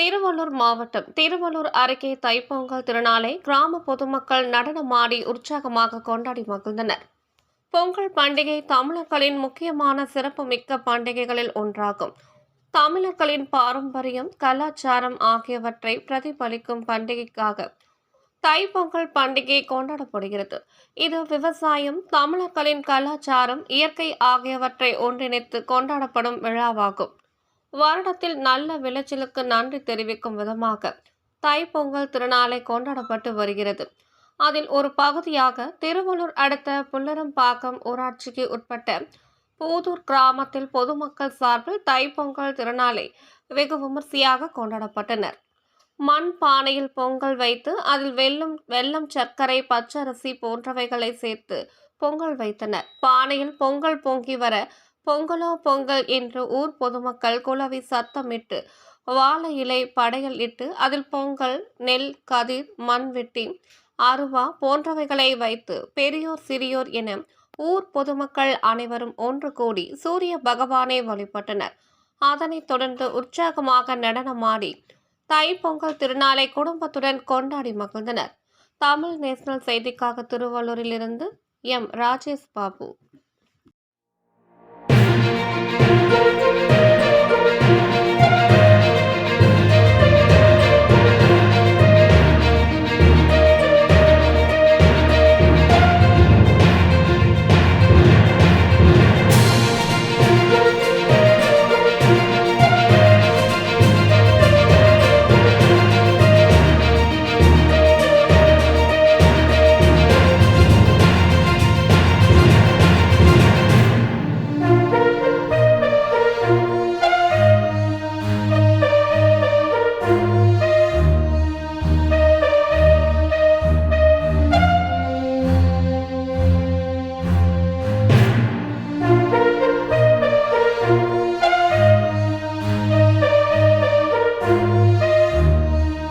திருவள்ளூர் மாவட்டம் திருவள்ளூர் அருகே தைப்பொங்கல் திருநாளை கிராம பொதுமக்கள் நடனமாடி உற்சாகமாக கொண்டாடி மகிழ்ந்தனர். பொங்கல் பண்டிகை தமிழர்களின் முக்கியமான சிறப்புமிக்க பண்டிகைகளில் ஒன்றாகும். தமிழர்களின் பாரம்பரியம் கலாச்சாரம் ஆகியவற்றை பிரதிபலிக்கும் பண்டிகைக்காக தைப்பொங்கல் பண்டிகை கொண்டாடப்படுகிறது. இது விவசாயம் தமிழர்களின் கலாச்சாரம் இயற்கை ஆகியவற்றை ஒன்றிணைத்து கொண்டாடப்படும் விழாவாகும். வருடத்தில் நல்ல விளைச்சலுக்கு நன்றி தெரிவிக்கும் விதமாக தைப்பொங்கல் திருநாளை கொண்டாடப்பட்டு வருகிறது. அதில் ஒரு பகுதியாக திருவள்ளூர் அடுத்த புல்லரம்பாக்கம் ஊராட்சிக்கு உட்பட்ட பூதூர் கிராமத்தில் பொதுமக்கள் சார்பில் தைப்பொங்கல் திருநாளை வெகு விமர்சையாக கொண்டாடப்பட்டனர். மண் பானையில் பொங்கல் வைத்து அதில் வெல்லம் வெல்லம் சர்க்கரை பச்சரிசி போன்றவைகளை சேர்த்து பொங்கல் வைத்தனர். பானையில் பொங்கல் பொங்கி வர பொங்கலோ பொங்கல் என்று ஊர் பொதுமக்கள் குலவி சத்தமிட்டு வாழை இலை படையல் இட்டு அதில் பொங்கல் நெல் கதிர் மண்வெட்டி அருவா போன்றவைகளை வைத்து பெரியோர் சிறியோர் என ஊர் பொதுமக்கள் அனைவரும் ஒன்று கூடி சூரிய பகவானை வழிபட்டனர். அதனைத் தொடர்ந்து உற்சாகமாக நடனமாடி தைப்பொங்கல் திருநாளை குடும்பத்துடன் கொண்டாடி மகிழ்ந்தனர். தமிழ் நேஷனல் செய்திக்காக திருவள்ளூரிலிருந்து எம். ராஜேஷ் பாபு.